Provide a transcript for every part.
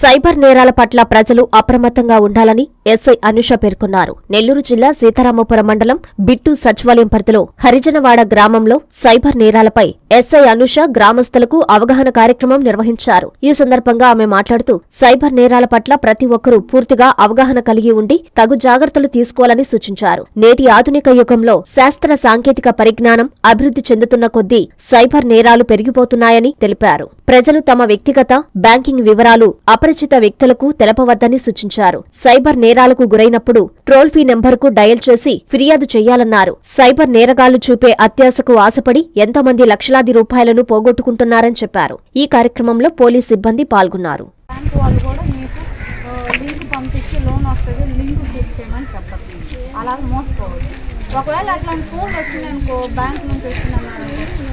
Cyber నేరాల పట్ల ప్రజలు అప్రమత్తంగా ఉండాలని ఎస్ఐ అనుష పేర్కొన్నారు. నెల్లూరు జిల్లా సీతారామపురం మండలం బిట్టు సచివాలయం పరిధిలో హరిజనవాడ గ్రామంలో సైబర్ నేరాలపై ఎస్ఐ అనుష గ్రామస్తులకు అవగాహన కార్యక్రమం నిర్వహించారు. ఈ సందర్భంగా ఆమె మాట్లాడుతూ సైబర్ నేరాల పట్ల ప్రతి ఒక్కరూ పూర్తిగా అవగాహన కలిగి ఉండి తగు జాగ్రత్తలు తీసుకోవాలని సూచించారు. నేటి ఆధునిక యుగంలో శాస్త్ర సాంకేతిక పరిజ్ఞానం అభివృద్ధి చెందుతున్న కొద్దీ సైబర్ నేరాలు పెరిగిపోతున్నాయని తెలిపారు. ప్రజలు తమ వ్యక్తిగత బ్యాంకింగ్ వివరాలు అపరిచిత వ్యక్తులకు తెలపవద్దని సూచించారు. సైబర్ నేరాలకు గురైనప్పుడు ట్రోల్ ఫీ నెంబర్కు డయల్ చేసి ఫిర్యాదు చేయాలన్నారు. సైబర్ నేరగాళ్ళు చూపే అత్యాశకు ఆశపడి ఎంతో మంది లక్షలాది రూపాయలను పోగొట్టుకుంటున్నారని చెప్పారు. ఈ కార్యక్రమంలో పోలీస్ సిబ్బంది పాల్గొన్నారు. ఒకవేళ అట్లాంటి ఫోన్ వచ్చిందనుకో బ్యాంక్ నుంచి వచ్చిందన్నారు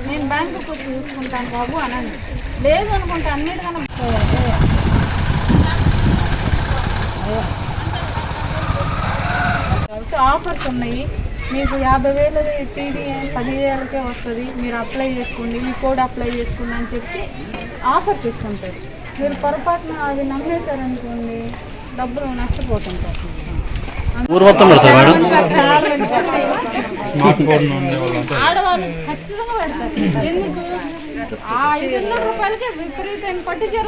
నేను బ్యాంకుకి వచ్చి చూసుకుంటాను బాబు అనని లేదు అనుకుంటే అన్నిటికన్నా ఆఫర్స్ ఉన్నాయి. మీకు యాభై వేలు టీవీ పదివేలకే వస్తుంది. మీరు అప్లై చేసుకోండి. ఈ కోడ్ అప్లై చేసుకోండి అని చెప్పి ఆఫర్స్ ఇస్తుంటారు. మీరు పొరపాటున అది నమ్మేశారనుకోండి డబ్బులు నష్టపోతుంటారు. ఆడవాళ్ళు ఖచ్చితంగా పెడతారు. ఎందుకు? ఆ ఐదు వందల రూపాయలకే విపరీతమైన పట్టు చీర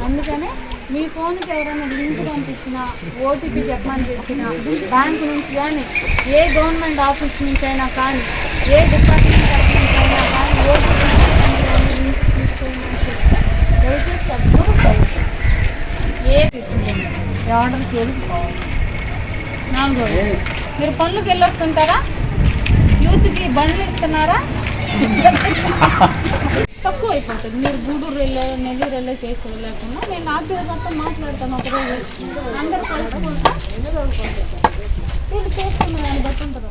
అందుకనే మీ ఫోన్కి ఎవరైనా లింక్ పంపించినా ఓటీపీ చెప్పమని చెప్పినా బ్యాంక్ నుంచి కానీ ఏ గవర్నమెంట్ ఆఫీస్ నుంచి అయినా కానీ ఏ డిపార్ట్మెంట్ నుంచి అయినా కానీ ఓటీపీ లింక్ తీసుకోమని దయచేసి ఏ ఆర్డర్ చేసుకోవాలి నాలుగోది. మీరు పనులకు వెళ్ళొస్తుంటారా? యూత్కి బండ్లు ఇస్తున్నారా? తక్కువ అయిపోతుంది. మీరు గూడూరు వెళ్ళే నెల్లూరు వెళ్ళే చేసి లేకుండా నేను ఆర్థికంతో మాట్లాడతాను ఒకరోజు. అందరు కలుసుకుంటా వీళ్ళు చేసుకున్న దాన్ని బట్టి ఉంటుంది.